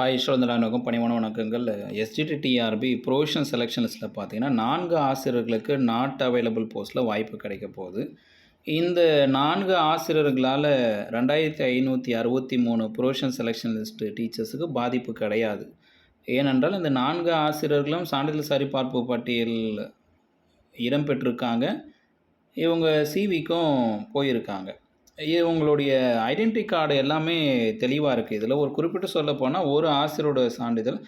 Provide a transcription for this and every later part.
ஆயுஷ்வந்தனானுக்கும் பணிவான வணக்கங்கள். SGT TRP provision selection லிஸ்ட்டில் பார்த்தீங்கன்னா நான்கு ஆசிரியர்களுக்கு நாட் அவைலபிள் போஸ்ட்டில் வாய்ப்பு கிடைக்க போகுது. இந்த நான்கு ஆசிரியர்களால் ரெண்டாயிரத்தி ஐநூற்றி அறுபத்தி மூணு ப்ரொவிஷன் செலெக்ஷன் லிஸ்ட்டு டீச்சர்ஸுக்கு பாதிப்பு கிடையாது. ஏனென்றால் இந்த நான்கு ஆசிரியர்களும் சான்றிதழ் சரிபார்ப்பு பட்டியல் இடம்பெற்றிருக்காங்க. இவங்க சிவிக்கும் போயிருக்காங்க. உங்களுடைய ஐடென்டி கார்டு எல்லாமே தெளிவாக இருக்குது இதில் ஒரு குறிப்பிட்டு சொல்ல போனால் ஒரு ஆசிரியரோட சான்றிதழ்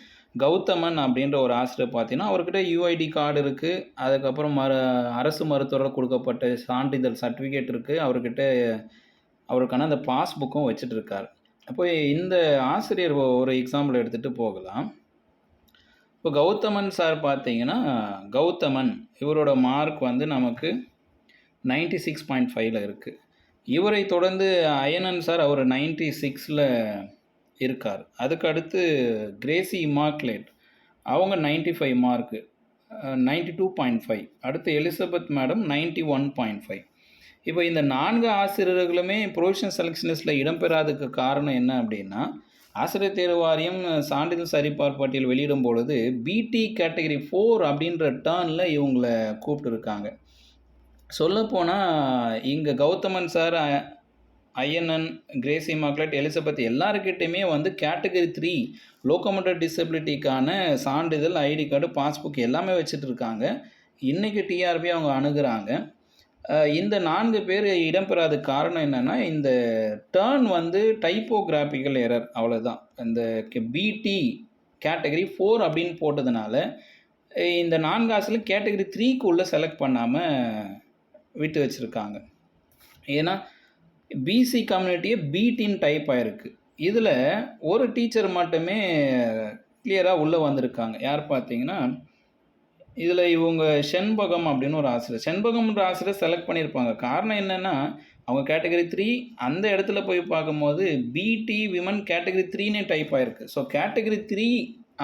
கௌதமன் அப்படின்ற ஒரு ஆசிரியர் பார்த்தீங்கன்னா அவர்கிட்ட யூஐடி கார்டு இருக்குது அதுக்கப்புறம் மரு அரசு மருத்துவரால் கொடுக்கப்பட்ட சான்றிதழ் சர்டிஃபிகேட் இருக்குது அவர்கிட்ட அவருக்கான அந்த பாஸ்புக்கும் வச்சுட்டு இருக்கார். அப்போ இந்த ஆசிரியர் ஒரு எக்ஸாம்பிள் எடுத்துகிட்டு போகலாம். இப்போ கௌதமன் சார் பார்த்தீங்கன்னா கௌதமன் இவரோட மார்க் வந்து நமக்கு நைன்டி சிக்ஸ் பாயிண்ட் ஃபைவ்ல இருக்குது இவரை தொடர்ந்து அயனன் சார் அவர் நைன்டி சிக்ஸில் இருக்கார். அதுக்கு அடுத்து கிரேசி இமாக்லேட் அவங்க ninety five mark ninety two point five அடுத்து Elizabeth madam ninety one point five. இப்போ இந்த நான்கு ஆசிரியர்களுமே ப்ரொவிஷன் செலெக்ஷனிஸ்டில் இடம்பெறாததுக்கு காரணம் என்ன அப்படின்னா ஆசிரியர் தேர்வு வாரியம் சான்றிதழ் சரிபார் பட்டியல் வெளியிடும் பொழுது பிடி கேட்டகரி ஃபோர் அப்படின்ற டேர்னில் இவங்களை கூப்பிட்டுருக்காங்க. சொல்லப்போனால் இங்கே கௌதமன் சார் ஐஎன்என் கிரேசி மார்க்லெட் எலிசபெத் எல்லாருக்கிட்டையுமே வந்து கேட்டகரி த்ரீ லோக்கோமோட்டர் டிசபிலிட்டிக்கான சான்றிதழ் ஐடி கார்டு பாஸ்புக் எல்லாமே வச்சுட்டு இருக்காங்க இன்றைக்கி டிஆர்பி அவங்க அணுகிறாங்க. இந்த நான்கு பேர் இடம்பெறாத காரணம் என்னென்னா இந்த டேர்ன் வந்து டைப்போகிராஃபிக்கல் எரர் அவ்வளோதான் இந்த பிடி கேட்டகரி ஃபோர் அப்படின்னு போட்டதுனால இந்த நான்கு ஆசில் கேட்டகரி த்ரீக்குள்ளே செலக்ட் பண்ணாமல் விட்டு வச்சுருக்காங்க. ஏன்னா பிசி கம்யூனிட்டியே பிடின்னு டைப் ஆகிருக்கு இதில் ஒரு டீச்சர் மட்டுமே கிளியராக உள்ளே வந்திருக்காங்க. யார் பார்த்தீங்கன்னா இதில் இவங்க செண்பகம் அப்படின்னு ஒரு ஆசிரியர். செண்பகம்ன்ற ஆசிரியர் செலக்ட் பண்ணியிருப்பாங்க. காரணம் என்னென்னா அவங்க கேட்டகரி த்ரீ அந்த இடத்துல போய் பார்க்கும்போது பிடி விமன் கேட்டகரி த்ரீனே டைப் ஆகிருக்கு ஸோ கேட்டகரி த்ரீ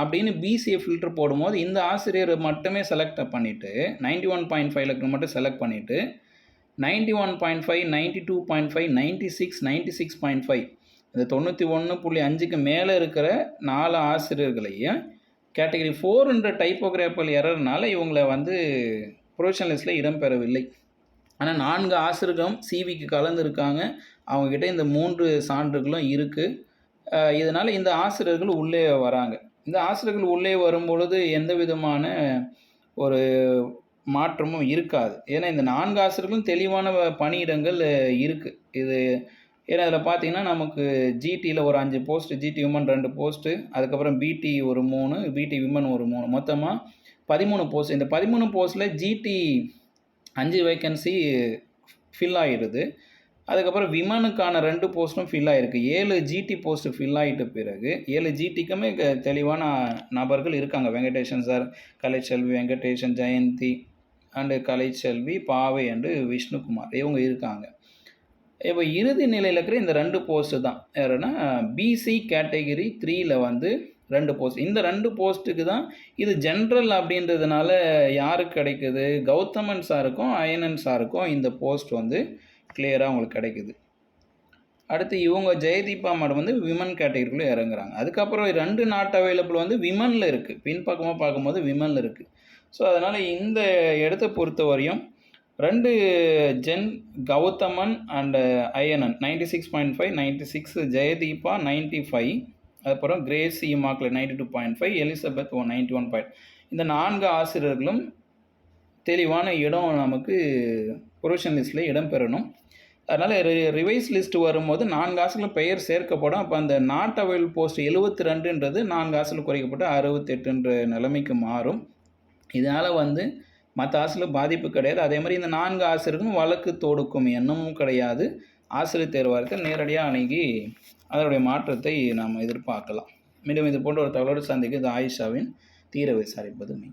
அப்படின்னு பிசிஏ ஃபில்டர் போடும்போது இந்த ஆசிரியர் மட்டுமே செலக்ட் பண்ணிவிட்டு நைன்டி ஒன் பாயிண்ட் லக்கு மட்டும் செலக்ட் பண்ணிவிட்டு ninety one point five ninety two point five ninety six ninety six point five. இந்த தொண்ணூற்றி ஒன்று புள்ளி அஞ்சுக்கு மேலே இருக்கிற நாலு ஆசிரியர்களையும் கேட்டகரி ஃபோர்ன்ற டைப்போகிராஃபல் எரர்னால இவங்களை வந்து ப்ரொஃபஷனல் லிஸ்ட்டில் இடம்பெறவில்லை. ஆனால் நான்கு ஆசிரியர்களும் சிவிக்கு கலந்துருக்காங்க. அவங்கக்கிட்ட இந்த மூன்று சான்றுகளும் இருக்குது இதனால் இந்த ஆசிரியர்கள் உள்ளே வராங்க. இந்த ஆசிரியர்கள் உள்ளே வரும்பொழுது எந்த விதமான ஒரு மாற்றமும் இருக்காது. ஏன்னா இந்த நான்கு ஆசிரியர்களும் தெளிவான பணியிடங்கள் இருக்குது இது ஏன்னா அதில் பார்த்தீங்கன்னா நமக்கு ஜிடியில் ஒரு அஞ்சு போஸ்ட்டு ஜிடி உமன் ரெண்டு போஸ்ட்டு அதுக்கப்புறம் பிடி ஒரு மூணு பிடி விமன் ஒரு மூணு. மொத்தமாக பதிமூணு போஸ்ட் இந்த பதிமூணு போஸ்ட்டில் ஜிடி அஞ்சு வேக்கன்சி ஃபில் ஆகிடுது அதுக்கப்புறம் விமனுக்கான ரெண்டு போஸ்ட்டும் ஃபில் ஆகிருக்கு ஏழு ஜிடி போஸ்ட்டு ஃபில் ஆகிட்ட பிறகு ஏழு ஜிடிக்குமே தெளிவான நபர்கள் இருக்காங்க. Venkatesan sir Kalaiselvi Venkatesan Jayanthi and Kalaiselvi Paavai and Vishnukumar இவங்க இருக்காங்க. இப்போ இறுதி நிலையில் இருக்கிற இந்த ரெண்டு போஸ்ட்டு தான். யாருன்னா பிசி கேட்டகிரி த்ரீயில் வந்து ரெண்டு போஸ்ட் இந்த ரெண்டு போஸ்ட்டுக்கு தான் இது ஜென்ரல் அப்படின்றதுனால யாருக்கு கிடைக்குது? கௌதமன் சாருக்கும் அயனன் சாருக்கும் இந்த போஸ்ட் வந்து கிளியராக உங்களுக்கு கிடைக்குது. அடுத்து இவங்க ஜெயதீபா மேடம் வந்து விமன் கேட்டகரிக்குள்ளே இறங்குறாங்க. அதுக்கப்புறம் ரெண்டு நாட் அவைலபிள் வந்து விமனில் இருக்குது பின்பக்கமாக பார்க்கும்போது விமனில் இருக்குது ஸோ அதனால் இந்த இடத்த பொறுத்த வரையும் ரெண்டு gen Gauthaman and Ayyanan ninety six point five ninety six Jayadeepa ninety five அதுக்கப்புறம் கிரேசி மார்க்கில் ninety two point five Elizabeth one ninety one point இந்த நான்கு ஆசிரியர்களும் தெளிவான இடம் நமக்கு ப்ரொவிஷன் லிஸ்ட்டில் இடம் பெறணும். அதனால் ரிவைஸ் லிஸ்ட் வரும்போது நான்கு ஆசிரியர்களும் பெயர் சேர்க்கப்படும். அப்போ அந்த நாட் அவைல் போஸ்ட் எழுபத்தி ரெண்டுன்றது நான்கு ஆசிரியர்கள் குறைக்கப்பட்டு அறுபத்தெட்டுன்ற நிலைமைக்கு மாறும். இதனால் வந்து மற்ற ஆசிரியர் பாதிப்பு கிடையாது. அதே மாதிரி இந்த நான்கு ஆசிரியர்களும் வழக்கு தொடுக்கும் எண்ணமும் கிடையாது. ஆசிரியர் தேர்வாரத்தை நேரடியாக அணுகி அதனுடைய மாற்றத்தை நாம் எதிர்பார்க்கலாம். மீண்டும் இது போன்ற ஒரு தகவலோடு சந்திக்கிறது ஆயிஷாவின் தீர விசாரிப்பதுமே